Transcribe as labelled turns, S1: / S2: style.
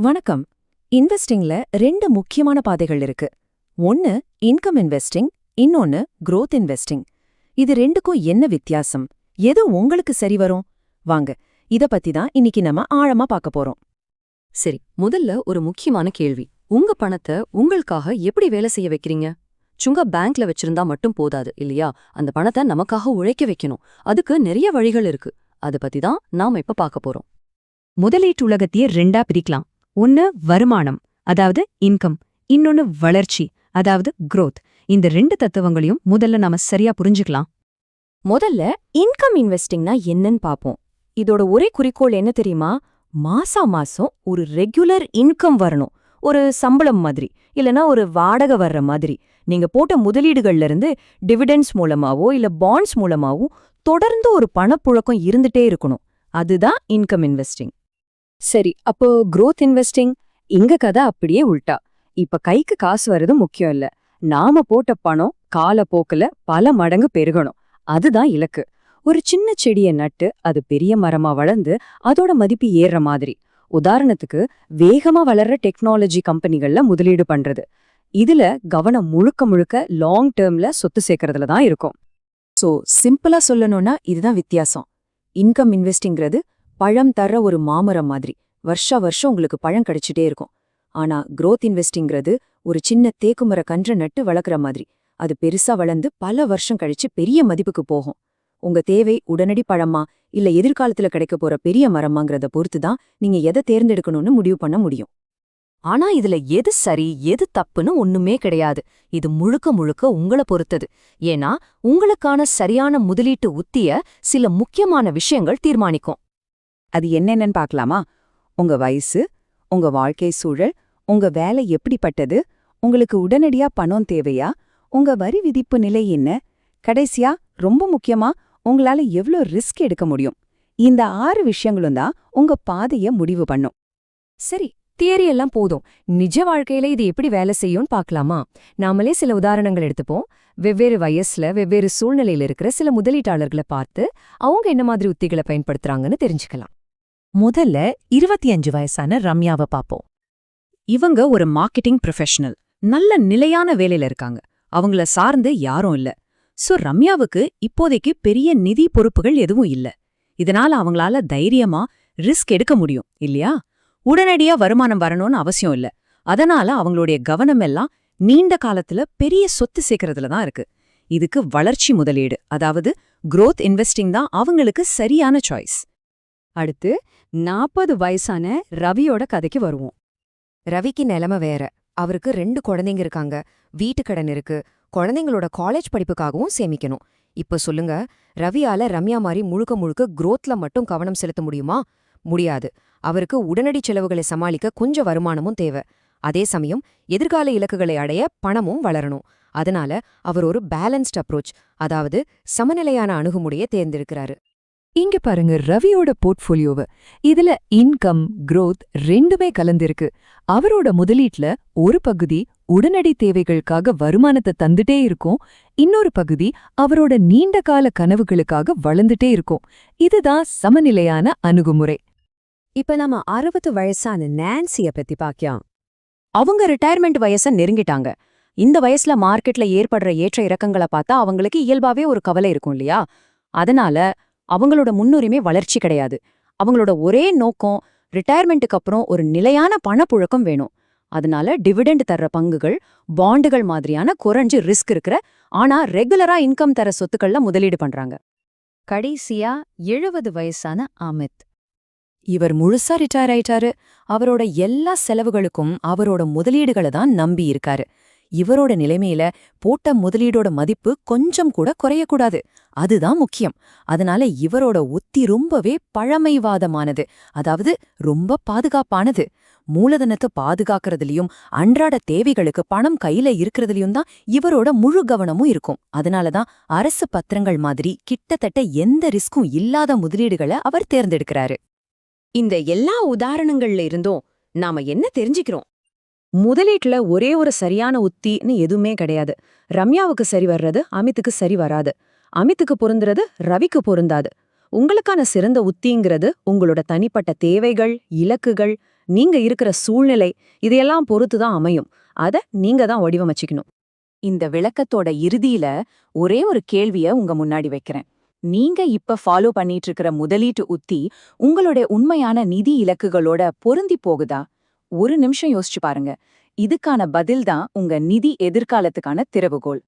S1: வணக்கம். இன்வெஸ்டிங்ல ரெண்டு முக்கியமான பாதைகள் இருக்கு. ஒன்னு இன்கம் இன்வெஸ்டிங் இன்னொன்னு growth இன்வெஸ்டிங். இது ரெண்டுக்கும் என்ன வித்தியாசம்? எது உங்களுக்கு சரி வரும்? வாங்க இத பத்தி தான் இன்னைக்கு நம்ம ஆழமா பார்க்க போறோம்.
S2: சரி முதல்ல ஒரு முக்கியமான கேள்வி. உங்க பணத்தை உங்களுக்காக எப்படி வேலை செய்ய வைக்கிறீங்க? சுங்கா பேங்க்ல வச்சிருந்தா மட்டும் போதாது இல்லையா? அந்த பணத்தை நமக்காக உழைக்க வைக்கணும். அதுக்கு நிறைய வழிகள் இருக்கு. அத பத்தி தான் நாம இப்ப பார்க்க போறோம்.
S3: முதலீட்டு உலகத்தையே ரெண்டா பிரிக்கலாம். ஒன்னு வருமானம் அதாவது இன்கம் இன்னொன்னு வளர்ச்சி அதாவது குரோத் இந்த ரெண்டு தத்துவங்களையும் முதல்ல நாம சரியா புரிஞ்சுக்கலாம்.
S1: முதல்ல இன்கம் இன்வெஸ்டிங்னா என்னன்னு பாப்போம். இதோட ஒரே குறிக்கோள் என்ன தெரியுமா? மாசா மாசம் ஒரு ரெகுலர் இன்கம் வரணும். ஒரு சம்பளம் மாதிரி இல்லனா ஒரு வாடகை வர்ற மாதிரி. நீங்க போட்ட முதலீடுகள்ல இருந்து டிவிடெண்ட்ஸ் மூலமாவோ இல்ல பாண்ட்ஸ் மூலமாவோ தொடர்ந்து ஒரு பணப்புழக்கம் இருந்துட்டே இருக்கணும். அதுதான் இன்கம் இன்வெஸ்டிங்
S2: சரி அப்போ குரோத் இன்வெஸ்டிங் இங்க கதை அப்படியே உள்டா இப்ப கைக்கு காசு வர்றது முக்கியம் இல்ல. நாம போட்ட பணம் காலப்போக்குல பல மடங்கு பெருகணும். அதுதான் இலக்கு. ஒரு சின்ன செடியை நட்டு அது பெரிய மரமா வளர்ந்து அதோட மதிப்பு ஏறுற மாதிரி. உதாரணத்துக்கு வேகமா வளர்ற டெக்னாலஜி கம்பெனிகள்ல முதலீடு பண்றது. இதுல கவனம் முழுக்க முழுக்க லாங் டேர்ம்ல சொத்து சேர்க்கறதுல தான் இருக்கும்.
S1: சோ சிம்பிளா சொல்லணும்னா இதுதான் வித்தியாசம். இன்கம் இன்வெஸ்டிங்கிறது பழம் தர்ற ஒரு மாமரம் மாதிரி. வருஷா வருஷம் உங்களுக்கு பழம் கிடைச்சிட்டே இருக்கும். ஆனா குரோத் இன்வெஸ்டிங்கிறது ஒரு சின்ன தேக்குமர கன்றை நட்டு வளர்க்குற மாதிரி. அது பெருசா வளர்ந்து பல வருஷம் கழிச்சு பெரிய மதிப்புக்கு போகும். உங்க தேவை உடனடி பழமா இல்ல எதிர்காலத்துல கிடைக்க போற பெரிய மரமாங்கிறத பொறுத்து தான் நீங்க எதை தேர்ந்தெடுக்கணும்னு முடிவு பண்ண முடியும்.
S2: ஆனா இதுல எது சரி எது தப்புன்னு ஒண்ணுமே கிடையாது. இது முழுக்க முழுக்க உங்கள பொறுத்தது. ஏன்னா உங்களுக்கான சரியான முதலீட்டு உத்திய சில முக்கியமான விஷயங்கள் தீர்மானிக்கும்.
S1: அது என்னென்னு பார்க்கலாமா? உங்க வயசு உங்க வாழ்க்கை சூழல் உங்க வேலை எப்படிப்பட்டது உங்களுக்கு உடனடியா பணம் தேவையா உங்க வரி விதிப்பு நிலை என்ன கடைசியா ரொம்ப முக்கியமா உங்களால எவ்ளோ ரிஸ்க் எடுக்க முடியும்? இந்த ஆறு விஷயங்களும் தான் உங்க பாதைய முடிவு பண்ணும்.
S2: சரி தியரி எல்லாம் போதும். நிஜ வாழ்க்கையில இது எப்படி வேலை செய்யும்னு பார்க்கலாமா? நாமளே சில உதாரணங்கள் எடுத்துப்போம். வெவ்வேறு வயசுல வெவ்வேறு சூழ்நிலையில இருக்கிற சில முதலீட்டாளர்களை பார்த்து அவங்க என்ன மாதிரி உத்திகளை பயன்படுத்துறாங்கன்னு தெரிஞ்சுக்கலாம்.
S1: முதல்ல இருபத்தி அஞ்சு வயசான ரம்யாவை பாப்போம். இவங்க ஒரு மார்க்கெட்டிங் ப்ரொஃபஷனல். நல்ல நிலையான வேலையில இருக்காங்க. அவங்கள சார்ந்து யாரும் இல்ல. சோ ரம்யாவுக்கு இப்போதைக்கு பெரிய நிதி பொறுப்புகள் எதுவும் இல்ல. இதனால அவங்களால தைரியமா ரிஸ்க் எடுக்க முடியும் இல்லையா? உடனடியா வருமானம் வரணும்னு அவசியம் இல்ல. அதனால அவங்களுடைய கவனம் எல்லாம் நீண்ட காலத்துல பெரிய சொத்து சேர்க்கறதுல தான் இருக்கு. இதுக்கு வளர்ச்சி முதலீடு அதாவது குரோத் இன்வெஸ்டிங் தான் அவங்களுக்கு சரியான சாய்ஸ்
S2: அடுத்து நாற்பது வயசான ரவியோட கதைக்கு வருவோம்.
S4: ரவிக்கு நிலைமை வேற. அவருக்கு ரெண்டு குழந்தைங்க இருக்காங்க. வீட்டு கடன் இருக்கு. குழந்தைங்களோட காலேஜ் படிப்புக்காகவும் சேமிக்கணும். இப்ப சொல்லுங்க ரவியால ரம்யா மாதிரி முழுக்க முழுக்க குரோத்ல மட்டும் கவனம் செலுத்த முடியுமா? முடியாது. அவருக்கு உடனடி செலவுகளை சமாளிக்க கொஞ்சம் வருமானமும் தேவை. அதே சமயம் எதிர்கால இலக்குகளை அடைய பணமும் வளரணும். அதனால அவர் ஒரு பேலன்ஸ்ட் அப்ரோச் அதாவது சமநிலையான அணுகுமுறையை தேர்ந்தெடுக்கிறாரு.
S2: இங்க பாருங்க ரவியோட போர்ட்ஃபோலியோவை. இதுல இன்கம் க்ரோத் ரெண்டுமே கலந்திருக்கு. அவரோட முதலீட்ல ஒரு பகுதி உடனடி தேவைகளுக்காக வருமானத்தை தந்துட்டே இருக்கும். இன்னொரு பகுதி அவரோட நீண்ட கால கனவுகளுக்காக வளர்ந்துட்டே இருக்கும். இதுதான் சமநிலையான அணுகுமுறை.
S4: இப்ப நாம அறுபது வயசான நான்சிய பத்தி பாக்கியாம்
S1: அவங்க ரிட்டையர்மெண்ட் வயச நெருங்கிட்டாங்க. இந்த வயசுல மார்க்கெட்ல ஏற்படுற ஏற்ற இறக்கங்களை பார்த்தா அவங்களுக்கு இயல்பாவே ஒரு கவலை இருக்கும் இல்லையா? அதனால அவங்களோட முன்னுரிமை வளர்ச்சி கிடையாது. அவங்களோட ஒரே நோக்கம் ரிட்டையர்மெண்ட்டுக்கு அப்புறம் ஒரு நிலையான பணப்புழக்கம் வேணும். அதனால டிவிடெண்ட் தர்ற பங்குகள் பாண்டுகள் மாதிரியான குறைஞ்சு ரிஸ்க் இருக்கிற ஆனா ரெகுலரா இன்கம் தர சொத்துக்கள்ல முதலீடு பண்றாங்க.
S4: கடைசியா எழுபது வயசான அமித்.
S1: இவர் முழுசா ரிட்டையர் ஆயிட்டாரு. அவரோட எல்லா செலவுகளுக்கும் அவரோட முதலீடுகளை தான் நம்பி இருக்காரு. இவரோட நிலைமையில போட்ட முதலீடோட மதிப்பு கொஞ்சம் கூட குறையக்கூடாது. அதுதான் முக்கியம். அதனால இவரோட உத்தி ரொம்பவே பழமைவாதமானது. அதாவது ரொம்ப பாதுகாப்பானது. மூலதனத்தை பாதுகாக்கறதுலயும் அன்றாட தேவைகளுக்கு பணம் கையில இருக்கிறதுலயும் தான் இவரோட முழு கவனமும் இருக்கும். அதனாலதான் அரசு பத்திரங்கள் மாதிரி கிட்டத்தட்ட எந்த ரிஸ்க்கும் இல்லாத முதலீடுகளை அவர் தேர்ந்தெடுக்கிறாரு.
S4: இந்த எல்லா உதாரணங்கள்ல இருந்தும் நாம என்ன தெரிஞ்சுக்கிறோம்?
S1: முதலீட்டுல ஒரே ஒரு சரியான உத்தின்னு எதுவுமே கிடையாது. ரம்யாவுக்கு சரி வர்றது அமித்துக்கு சரி வராது. அமித்துக்கு பொருந்துறது ரவிக்கு பொருந்தாது. உங்களுக்கான சிறந்த உத்திங்கிறது உங்களோட தனிப்பட்ட தேவைகள் இலக்குகள்
S5: நீங்க இருக்கிற சூழ்நிலை இதையெல்லாம் பொறுத்து தான் அமையும். அத நீங்க தான் வடிவமைச்சிக்கணும்.
S1: இந்த விளக்கத்தோட இறுதியில ஒரே ஒரு கேள்விய உங்க முன்னாடி வைக்கிறேன். நீங்க இப்ப ஃபாலோ பண்ணிட்டு இருக்கிற முதலீட்டு உத்தி உங்களுடைய உண்மையான நிதி இலக்குகளோட பொருந்தி போகுதா? ஒரு நிமிஷம் யோசிச்சு பாருங்க. இதுக்கான பதில் தான் உங்க நிதி எதிர்காலத்துக்கான திறவுகோல்.